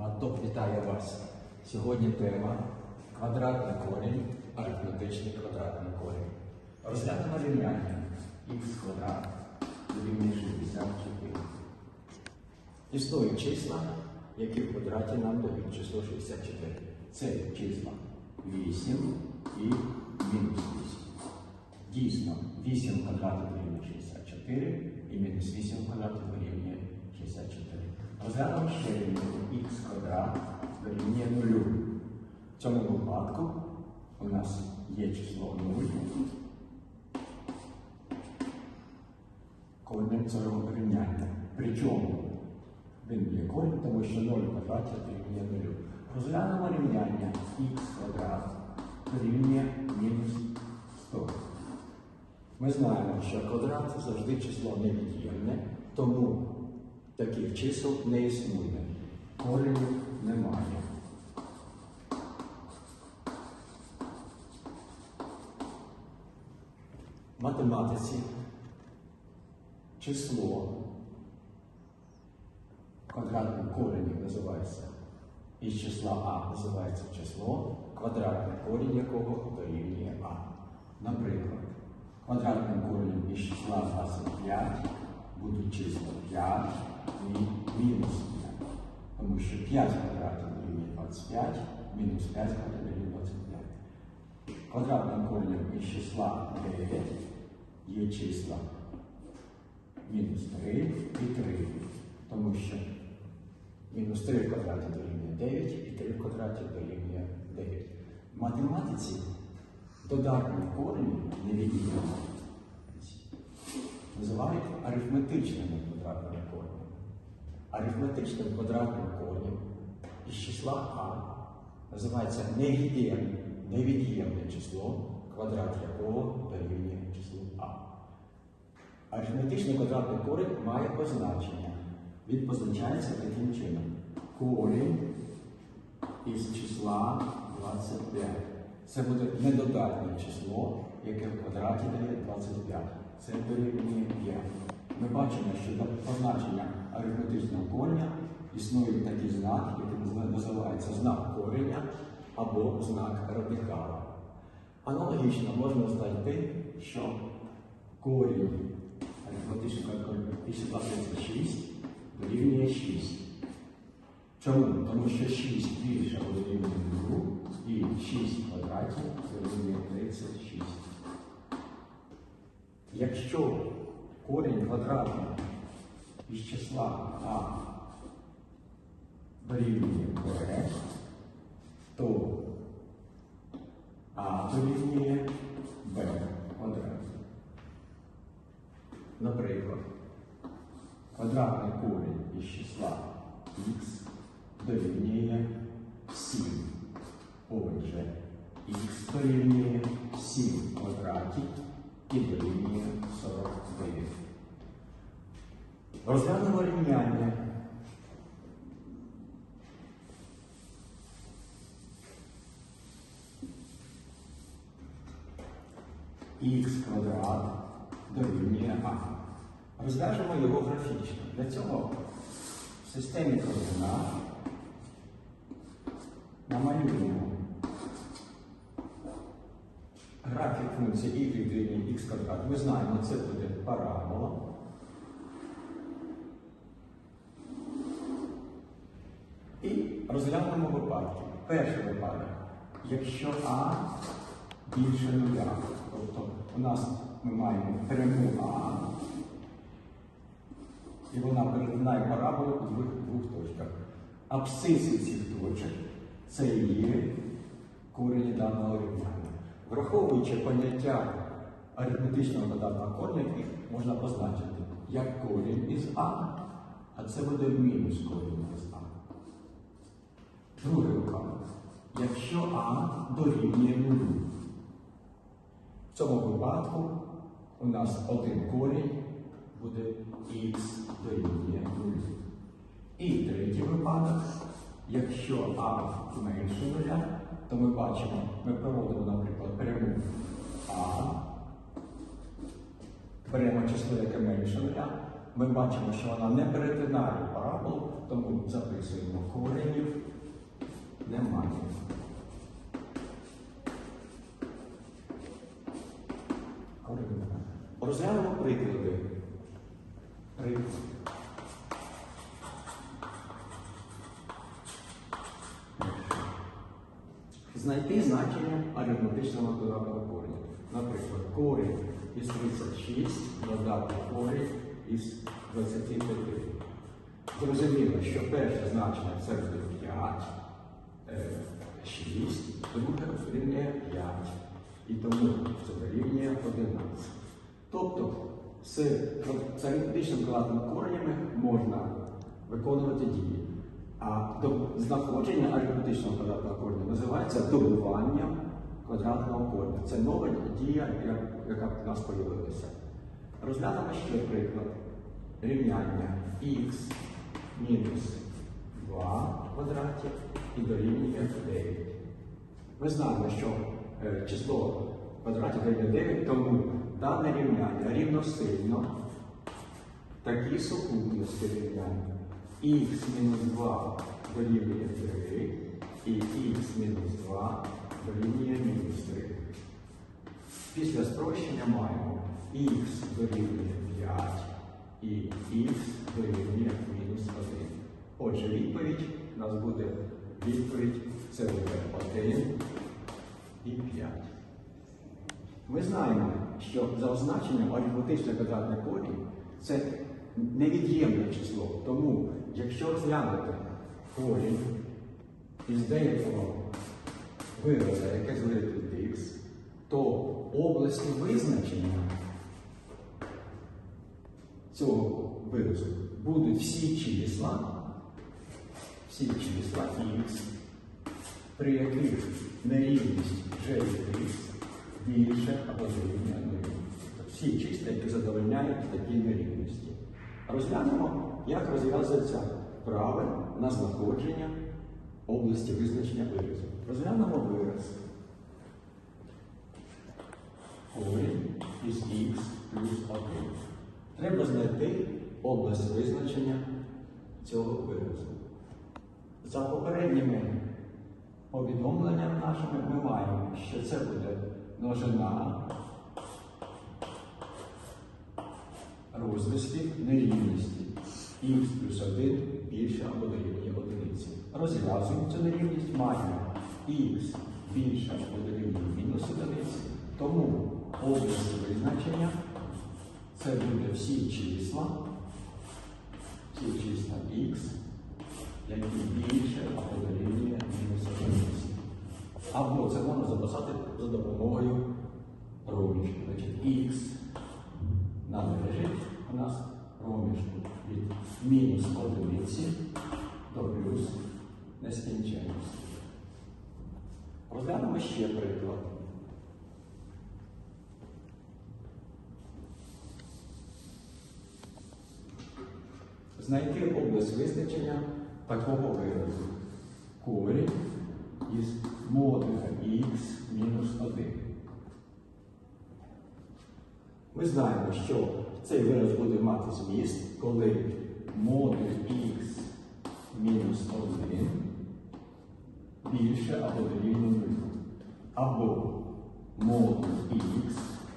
Маток вітає вас. Сьогодні тема квадратний корінь, арифметичний квадратний корінь. Розглянемо рівняння х квадрат дорівнює 64. Існують числа, які в квадраті нам дають число 64. Це числа 8 і мінус 8. Дійсно, 8 квадратів дорівнює 64 і мінус 8 квадратів дорівнює 64. Розглянемо ще рівняння х квадрат дорівнює 0. В цьому випадку у нас є число 0. Корінь цього рівняння. Причому він є корінь, тому що 0 в квадраті дорівнює 0. Розглянемо рівняння х квадрат дорівнює мінус 100. Ми знаємо, що квадрат завжди число невід'ємне, тому таких чисел не існує. Коренів немає. Математиці число квадратним коренів називається із числа А називається число, квадратний корінь якого дорівнює А. Наприклад, квадратним коренем із числа 25 будуть числа 5 і мінус 5. Тому що 5 квадратів дорівнює 25, мінус 5 квадратів дорівнює 25. Квадратним коренем із числа 9 є числа мінус 3 і 3. Тому що мінус 3 в квадраті дорівнює 9 і 3 в квадраті дорівнює 9. В математиці додатні корені невід'ємні називають арифметичними квадратними коренями. Арифметичним квадратним коренем із числа А називається невід'ємне, невід'ємне число, квадрат якого дорівнює числу А. Арифметичний квадратний корінь має позначення. Він позначається таким чином. Корінь із числа 25. Це буде недодатнє число, яке в квадраті дає 25. Це дорівнює 5. Ми бачимо, що для позначення арифметичного кореня існує такий знак, який називається знак кореня або знак радикала. Аналогічно можна знайти, що корінь арифметичного коріння числа 36 дорівнює 6. Чому? Тому що 6 більше або дорівнює 2 і 6 квадратів дорівнює 36. Якщо корінь квадратний із числа А дорівнює Б, то А дорівнює Б квадрат. Наприклад, квадратний корінь із числа х дорівнює 7. Отже, х дорівнює 7 квадратів і дорівнює Розглянемо рівняння. х квадрат дорівнює А. Розв'яжемо його графічно. Для цього в системі координат намалюємо графік функції y дорівнює х квадрат. Ми знаємо, це буде парабола. І розглянемо випадки. Перший випадок. Якщо А більше нуля, тобто у нас ми маємо пряму А, і вона перетинає параболу у двох, двох точках. Абсциси цих точок це є корені даного рівняння. Враховуючи поняття арифметичного додатного кореня, їх можна позначити як корінь із А, а це буде мінус корінь із А. Другий випадок. Якщо А дорівнює нулю. В цьому випадку у нас один корінь буде х дорівнює 0. І третій випадок, якщо а менше нуля, то ми бачимо, ми проводимо, наприклад, пряму А, беремо число, яке менше нуля, ми бачимо, що вона не перетинає параболу, тому записуємо коренів немає. Розглянемо приклади. Приклад. Знайти значення арифметичного додатного корення. Наприклад, корінь із 36 додати корінь із 25. Зрозуміло, що перше значення це буде 5, е, 6, друге дорівнює 5. І тому це дорівнює 11. Тобто з арифметичним додатними коренями можна виконувати дії. А знаходження арифметичного квадратного кореня називається добуванням квадратного кореня. Це нова дія, яка- в нас з'явилася. Розглянемо ще приклад рівняння х мінус 2 в квадраті і дорівнює 9. Ми знаємо, що е, число в квадраті 9, тому дане рівняння рівносильно такі сукупності рівняння х мінус 2 дорівнює 3 і х мінус 2 дорівнює мінус 3. Після спрощення маємо х дорівнює 5 і х дорівнює мінус 1. Отже, відповідь у нас буде відповідь це буде 1 і 5. Ми знаємо, що за означенням арифметичне квадратне корінь це невід'ємне число. Тому, якщо розглянути корінь із деякого виразу, яке залежить від х, то області визначення цього виразу будуть всі числа, всі числа х, при яких нерівність вже більше або дорівнює нулю. Всі числа, які задовольняють такі нерівності. Розглянемо, як розв'язується вправи на знаходження області визначення виразу. Розглянемо вираз. Корінь із х плюс 1. Треба знайти область визначення цього виразу. За попередніми повідомленнями нашими ми маємо, що це буде множина розв'язків нерівності. х плюс 1 більше або дорівнює одиниці. Розв'язуємо цю нерівність, маємо х більше або дорівнює мінус одиниці. Тому область визначення це буде всі числа, всі числа х, які більше або. Це можна записати за допомогою проміжку. Значить, х належить у нас проміжку від мінус одиниці до плюс нескінченності. Розглянемо ще приклад. Знайти область визначення такого виразу. Корінь із модуля х мінус 1. Ми знаємо, що цей вираз буде мати зміст, коли модуль х мінус 1 більше або дорівнює 0. Або модуль х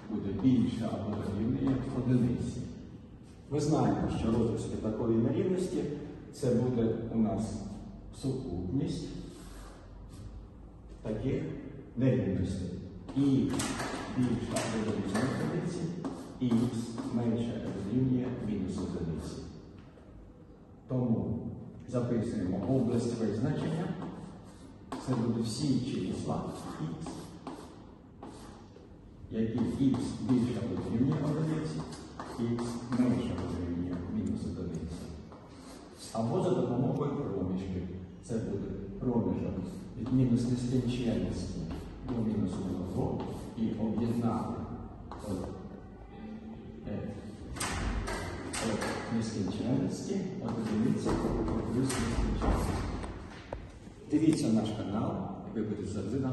буде більше або дорівнює одиниці. Ми знаємо, що розв'язки такої нерівності це буде у нас сукупність таких нерівностей. І більше або дорівнює одиниці, і х менше дорівнює мінус одиниці. Тому записуємо область визначення. Це будуть всі числа х, які х більше дорівнює одиниці, х менше дорівнює мінус одиниці. Або за допомогою проміжків. Це буде проміжок від мінус нескінченності до мінус 1 і об'єднати е, нескінченності от одиниці плюс нескінченності. Дивіться наш канал, і ви будете завжди на